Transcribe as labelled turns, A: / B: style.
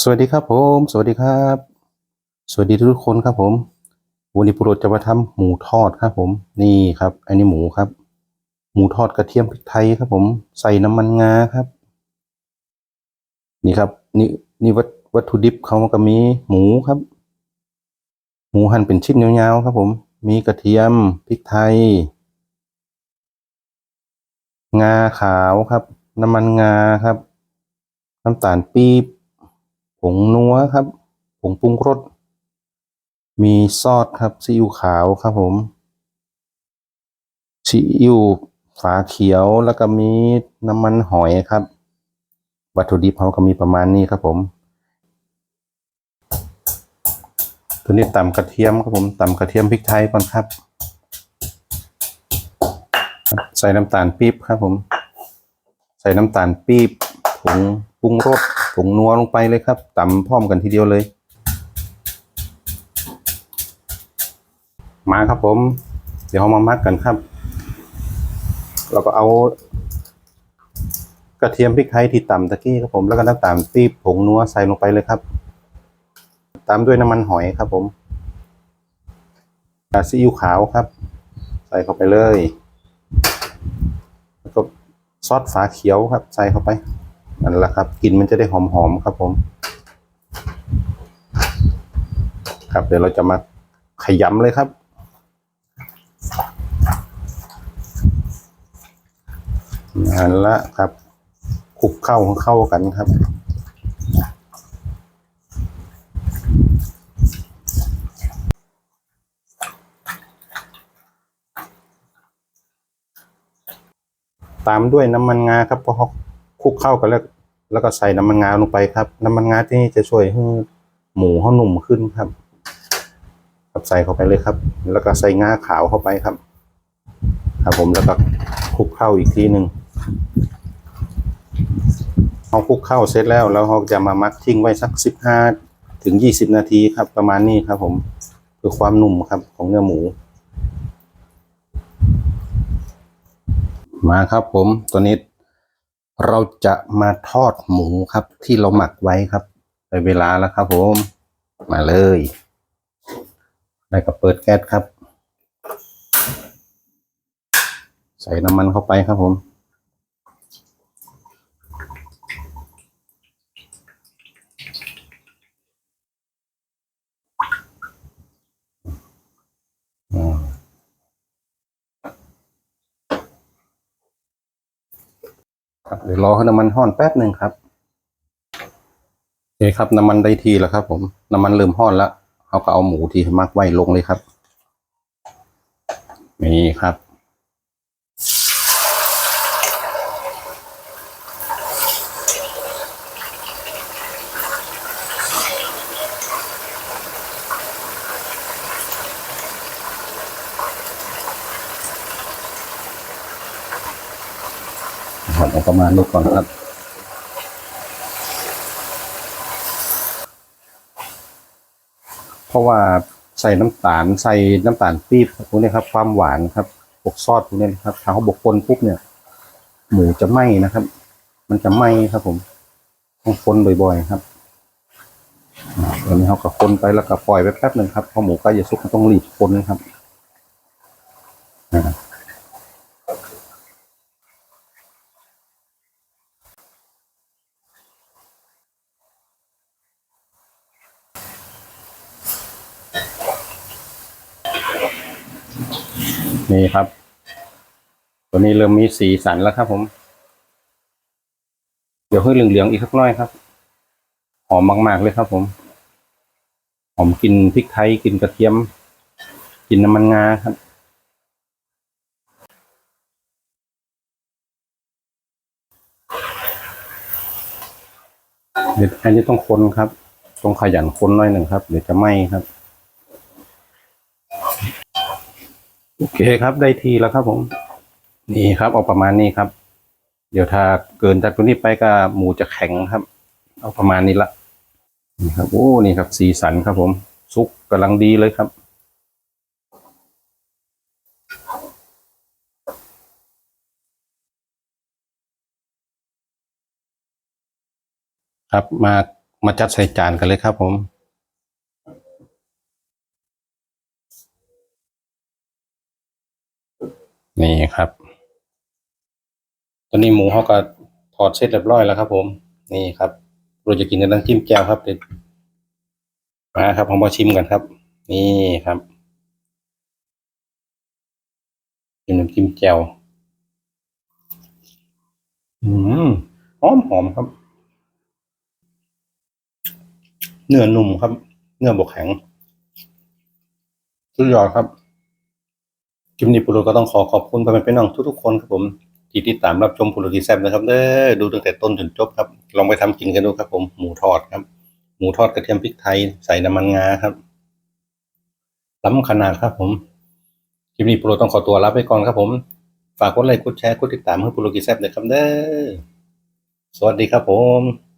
A: สวัสดีครับผม สวัสดีครับ สวัสดีทุกคนครับผม วันนี้ปุโรษจะมาทำหมูทอดครับผม นี่ครับ อันนี้หมูครับ หมูทอดกระเทียมพริกไทยครับผม ใส่น้ำมันงาครับ นี่ครับนี่นี่วัตวัตถุดิบเขาก็มีหมูครับ หมูหั่นเป็นชิ้นยาวๆครับผม มีกระเทียมพริกไทย งาขาวครับ น้ำมันงาครับ น้ำตาลปี๊บ ผงนัวครับ ผงปรุงรส มีซอสครับซีอิ๊วขาวครับผม ซีอิ๊วฝาเขียวแล้วก็มีน้ำมันหอยครับ วัตถุดิบเขาก็มีประมาณนี้ครับผม ตัวนี้ตำกระเทียมครับผมตำกระเทียมพริกไทยก่อนครับ ใส่น้ำตาลปี๊บครับผม ใส่น้ำตาลปี๊บผงปรุงรส ผงนัวลงไปเลยครับตำพร้อมกันทีเดียวเลย มาครับผม เดี๋ยวเรามามักกันครับ เราก็เอา กระเทียมพริกไทยที่ตำตะกี้ครับผมแล้วก็น้ำตาลปี๊บผงนัวใส่ลงไปเลยครับ ตามด้วยน้ำมันหอยครับผมซีอิ๊วขาวครับ ใส่เข้าไปเลย แล้วก็ซอสฝาเขียวครับ ใส่เข้าไป นั่นแหละครับกลิ่นมันจะได้หอมๆครับผม ครับเดี๋ยวเราจะมาขยำเลยครับ นั่นละครับคลุกเข้าเข้ากันครับตามด้วยน้ำมันงาครับพอ คลุกเข้ากันแล้ว แล้วก็ใส่น้ำมันงาลงไปครับ น้ำมันงาที่นี่จะช่วยให้หมูเขาหนุ่มขึ้นครับครับใส่เข้าไปเลยครับ แล้วก็ใส่งาขาวเข้าไปครับ ครับผมแล้วก็คลุกเข้าอีกทีหนึ่งเอาคลุกเข้าเสร็จแล้วแล้วเราจะมามักทิ้งไว้สักสิบห้าถึงยี่สิบนาทีครับ ประมาณนี้ครับ ผมเพื่อความนุ่มครับของเนื้อหมู มาครับผมตัวนี้ เราจะมาทอดหมูครับ ที่เราหมักไว้ครับได้เวลาแล้วครับ ผม มาเลยแล้วก็เปิดแก๊สครับ ใส่น้ำมันเข้าไปครับผม ครับเดี๋ยวรอให้น้ำมันห้อนแป๊บหนึ่งครับโอเคครับน้ำมันได้ทีแล้วครับ ผมน้ำมันเริ่มห้อนแล้วเขาก็เอาหมูที่มักไว้ลงเลยครับ นี่ครับ ครับเอาประมาณนี้ก่อนครับเพราะว่าใส่น้ำตาลใส่น้ำตาลปี๊บพวกนี้ครับ ความหวานครับพวกซอสพวกนี้นะครับถ้าเขาบกคนปุ๊บเนี่ย หมูจะไหม้นะครับ มันจะไหม้ครับ ผมต้องคนบ่อยๆครับอ่าตอนนี้เขาก็คนไปแล้วก็ปล่อยไปแป๊บหนึ่งครับเพราะหมูใกล้จะสุกต้องรีบคนนะครับ นี่ครับ ตัวนี้เริ่มมีสีสันแล้วครับผม เดี๋ยวให้เหลืองๆอีกสักน้อยครับ หอมมาก ๆเลยครับ ผม หอมกลินพริกไทยกลินกระเทียมกลินน้ำมันงาครับเดี๋ยวอันนี้ต้องคนครับ ต้องขยันคนหน่อยหนึ่งครับ เดี๋ยวจะไหม้ครับ โอเคครับได้ทีแล้วครับผม นี่ครับเอาประมาณนี้ครับ เดี๋ยวถ้าเกินจากตัวนี้ไปก็หมูจะแข็งครับ เอาประมาณนี้ละนี่ครับโอ้นี่ครับ สีสันครับผม ซุกกำลังดีเลยครับครับมามาจัดใส่จานกันเลยครับผม นี่ครับ ตอนนี้หมูเขาก็ทอดเสร็จเรียบร้อยแล้วครับ ผม นี่ครับ เราจะกินกับน้ำจิ้มแจ่วครับเด็ดมาครับผมมาชิมกันครับ นี่ครับกินน้ำจิ้มแจ่วอืมหอมหอมครับ เนื้อนุ่มครับ เนื้อบกแข็งสุดยอดครับ คลิปนี้ปุโรก็ต้องขอขอบคุณพ่อแม่พี่น้องทุกๆคนครับผมที่ติดตามรับชมปุโรกีแซบนะครับเด้อดูตั้งแต่ต้นจนจบครับ ลองไปทำกินกันดูครับ ผมหมูทอดครับ หมูทอดกระเทียมพริกไทยใส่น้ำมันงาครับล้ำขนาดครับผมคลิปนี้ปุโรต้องขอตัวลาไปก่อนครับผม ฝากกดไลค์กดแชร์กดติดตามให้ปุโรกีแซบเลยครับเด้อสวัสดีครับผม